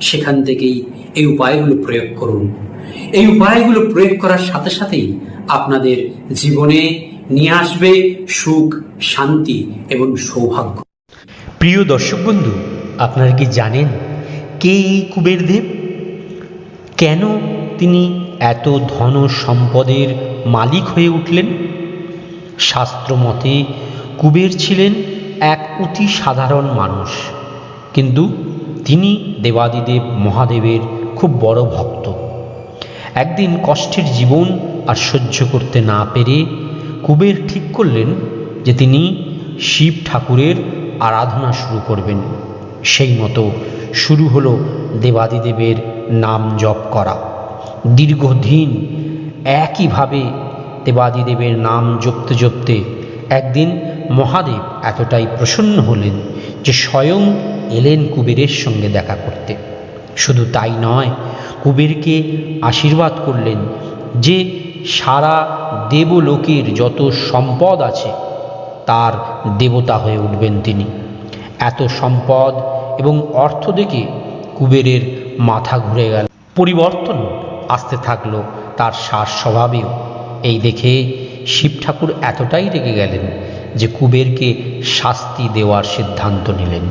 সেখান থেকেই এই উপায়গুলো প্রয়োগ করুন। এই উপায়গুলো প্রয়োগ করার সাথে সাথেই আপনাদের জীবনে নিয়ে আসবে সুখ, শান্তি এবং সৌভাগ্য। প্রিয় দর্শক বন্ধু, আপনারা কি জানেন কে এই কুবের দেব কেন তিনি এত ধন সম্পদের মালিক হয়ে উঠলেন? শাস্ত্র মতে কুবের ছিলেন এক অতি সাধারণ মানুষ। কিন্তু তিনি দেবাদিদেব মহাদেবের খুব বড় ভক্ত। একদিন কষ্টের জীবন আর সহ্য করতে না পেরে কুবের ঠিক করলেন যে তিনি শিব ঠাকুরের আরাধনা শুরু করবেন। সেই মতো শুরু হলো দেবাদিদেবের নাম জপ করা। দীর্ঘদিন একইভাবে দেবাদিদেবের নাম জপতে জপতে একদিন মহাদেব এতটাই প্রসন্ন হলেন যে স্বয়ং এলেন কুবেরের সঙ্গে দেখা করতে। শুধু তাই নয়, কুবেরকে আশীর্বাদ করলেন যে সারা দেবলোকের যত সম্পদ আছে, তার দেবতা হয়ে উঠবেন তিনি। এত সম্পদ এবং অর্থ দেখে কুবেরের মাথা ঘুরে গেল। পরিবর্তন আসতে থাকল তার সার স্বভাবেও। এই দেখে শিব ঠাকুর এতটাই রেগে গেলেন যে কুবেরকে শাস্তি দেওয়ার সিদ্ধান্ত নিলেন।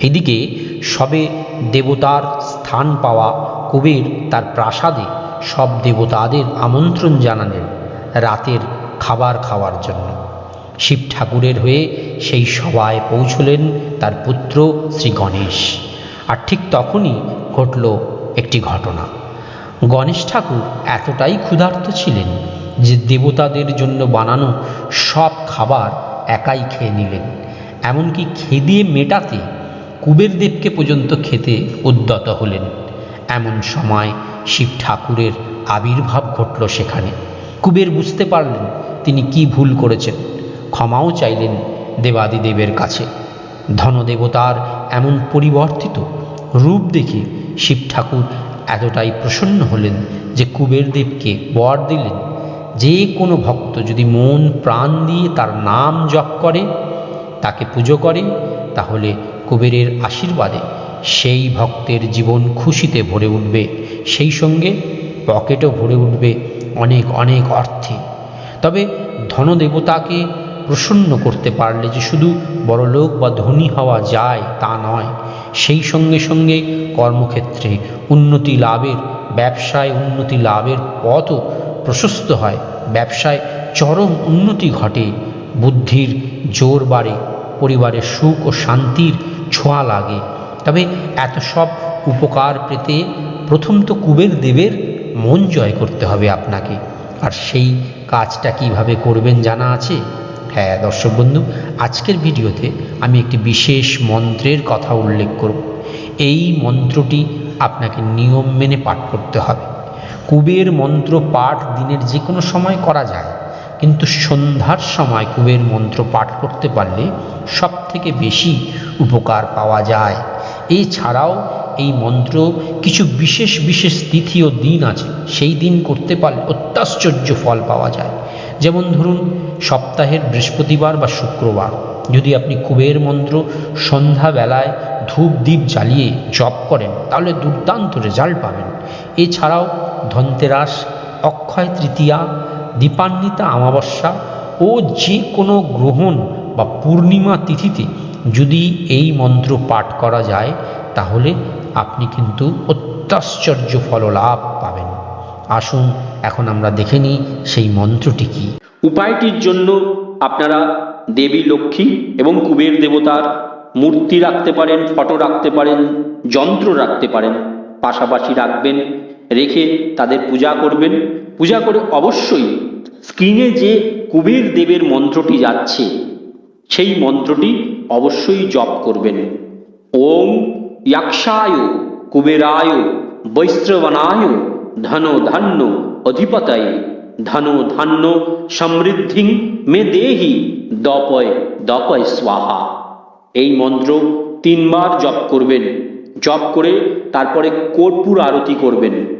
এদিকে সবে দেবতার স্থান পাওয়া কুবের তার প্রাসাদে সব দেবতাদের আমন্ত্রণ জানালেন রাতের খাবার খাওয়ার জন্য। শিব ঠাকুরের হয়ে সেই সভায় পৌঁছলেন তার পুত্র শ্রী গণেশ। আর ঠিক তখনই ঘটল একটি ঘটনা। গণেশ ঠাকুর এতটাই ক্ষুধার্ত ছিলেন যে দেবতাদের জন্য বানানো সব খাবার একাই খেয়ে নিলেন। এমনকি খেদিয়ে মেটাতে কুবের দেবকে পর্যন্ত খেতে উদ্যত হলেন। এমন সময় শিব ঠাকুরের আবির্ভাব ঘটল সেখানে। কুবের বুঝতে পারলেন তিনি কি ভুল করেছেন। ক্ষমাও চাইলেন দেবাদিদেবের কাছে। ধনদেবতার এমন পরিবর্তিত রূপ দেখে শিব ঠাকুর এতটাই প্রসন্ন হলেন যে কুবের দেবকে বর দিলেন। যে কোনো ভক্ত যদি মন প্রাণ দিয়ে তার নাম জপ করে, তাকে পুজো করে, তাহলে কুবেরের আশীর্বাদে সেই ভক্তের জীবন খুশিতে ভরে উঠবে, সেই সঙ্গে পকেটও ভরে উঠবে অনেক অনেক অর্থে। তবে ধনদেবতাকে প্রসন্ন করতে পারলে যে শুধু বড়লোক বা ধনী হওয়া যায় তা নয়, সেই সঙ্গে সঙ্গে কর্মক্ষেত্রে উন্নতি লাভের, ব্যবসায় উন্নতি লাভের পথও প্রশস্ত হয়, ব্যবসায় চরম উন্নতি ঘটে, বুদ্ধির জোর বাড়ে, পরিবারের সুখ ও শান্তির ছোঁয়া লাগে। তবে এত সব উপকার পেতে প্রথম তো কুবের দেবের মন জয় করতে হবে আপনাকে। আর সেই কাজটা কীভাবে করবেন জানা আছে? হ্যাঁ দর্শক বন্ধু, আজকের ভিডিওতে আমি একটি বিশেষ মন্ত্রের কথা উল্লেখ করব। এই মন্ত্রটি আপনাকে নিয়ম মেনে পাঠ করতে হবে। কুবের মন্ত্র পাঠ দিনের যে কোনো সময় করা যায়। কিন্তু সন্ধ্যার সময় কুবের মন্ত্র পাঠ করতে পারলে সব থেকে বেশি উপকার পাওয়া যায়। এছাড়াও এই মন্ত্র কিছু বিশেষ বিশেষ তিথি ও দিন আছে, সেই দিন করতে পারলে অত্যাশ্চর্য ফল পাওয়া যায়। যেমন ধরুন, সপ্তাহের বৃহস্পতিবার বা শুক্রবার, যদি আপনি কুবের মন্ত্র সন্ধ্যাবেলায় ধূপ দ্বীপ জ্বালিয়ে জপ করেন, তাহলে দুর্দান্ত রেজাল্ট পাবেন। এছাড়াও ধনতেরাস, অক্ষয় তৃতীয়া দীপান্বিতা অমাবস্যা ও যে কোনো গ্রহণ বা পূর্ণিমা তিথিতে যদি এই মন্ত্র পাঠ করা যায়, তাহলে আপনি কিন্তু অত্যাশ্চর্য ফললাভ পাবেন। আসুন, এখন আমরা দেখে নিই সেই মন্ত্রটি কি। উপায়টির জন্য আপনারা দেবী লক্ষ্মী এবং কুবের দেবতার মূর্তি রাখতে পারেন, ফটো রাখতে পারেন, যন্ত্র রাখতে পারেন, পাশাপাশি রাখবেন রেখে তাদের পূজা করবেন। পূজা করে অবশ্যই স্ক্রিনে যে কুবের দেবের মন্ত্রটি যাচ্ছে, সেই মন্ত্রটি অবশ্যই জপ করবেন। ওম ইয়াক্ষায় কুবেরায় বৈশ্রবণায় ধন ধান্য অধিপতায় ধন ধান্য সমৃদ্ধি মে দেহি দপয় দপয় স্বাহা। এই মন্ত্র তিনবার জপ করবেন। জপ করে তারপরে কর্পূর আরতি করবেন।